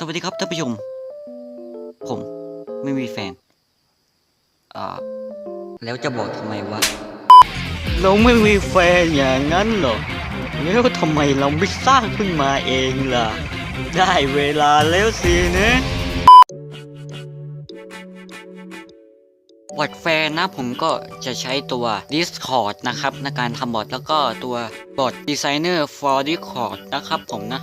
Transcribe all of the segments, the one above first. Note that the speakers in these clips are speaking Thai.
สวัสดีครับท่านผู้ชม ผมไม่มีแฟนอ่าแล้วจะบอกทำไมวะ เราไม่มีแฟนอย่างนั้นเหรอ แล้วทำไมเราไม่สร้างขึ้นมาเองล่ะ ได้เวลาแล้วสินะบอทแฟนนะผมก็จะใช้ตัว Discord นะครับ ในการทำบอทแล้วก็ตัวบอท Designer for Discord นะครับผมนะ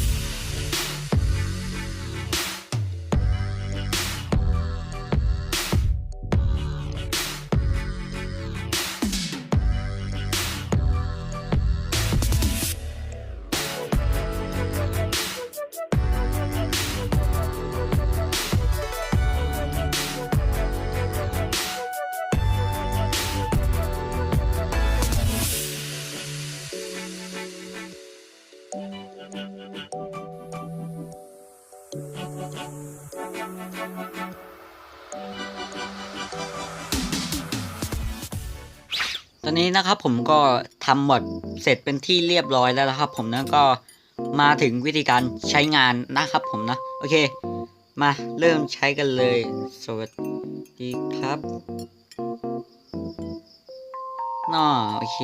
ตอนนี้นะครับผมก็ทำหมดเสร็จเป็นที่เรียบร้อยแล้วนะครับ ผมนะก็มาถึงวิธีการใช้งานนะครับผมนะโอเค มาเริ่มใช้กันเลย สวัสดีครับน่อโอเค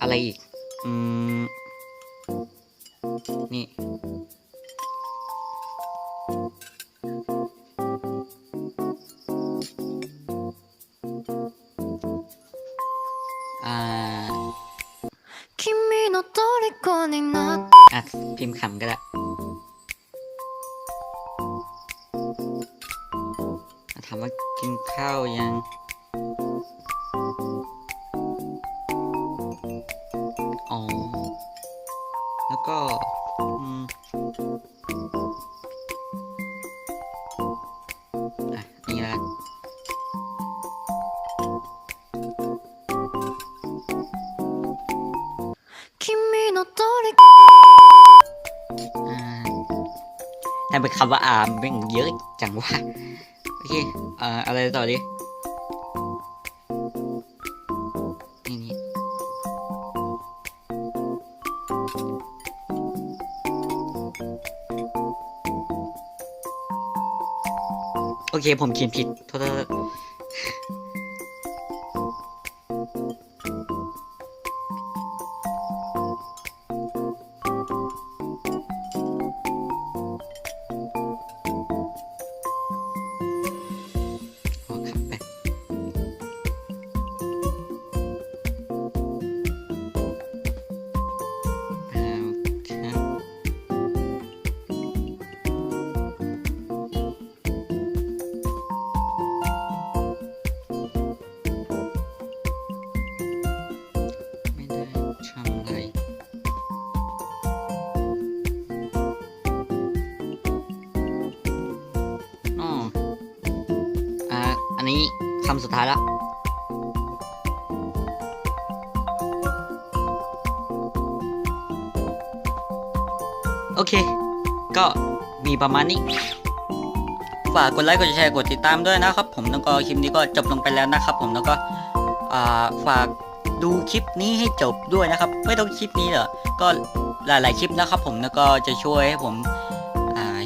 อะไรอีก อืม นี่ อ่าอะพิมพ์คำก็ได้ถามว่ากินข้าวยังอ๋อแล้วก็ แต่เป็นคำว่าอามเป็นเยอะจังวะโอเคเอ่ออะไรต่อดินี่นี่โอเคผมเขียนผิดโทษ นนี้คำสุดท้ายแล้วโอเค ก็มีประมาณนี้ ฝากกดไลค์ กดแชร์ กดติดตามด้วยนะครับ ผม แล้วก็คลิปนี้ก็จบลงไปแล้วนะครับ ผม แล้วก็ฝากดูคลิปนี้ให้จบด้วยนะครับ ไม่ต้องคลิปนี้เหรอ ก็หลาย ๆ คลิปนะครับ ผม แล้วก็จะช่วยให้ผม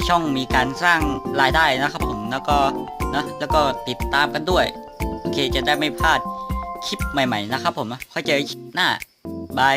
ช่องมีการสร้างรายได้นะครับ ผม แล้วก็ นะแล้วก็ติดตามกันด้วย โอเคจะได้ไม่พลาดคลิปใหม่ ๆ นะครับผมนะค่อยเจอหน้าบาย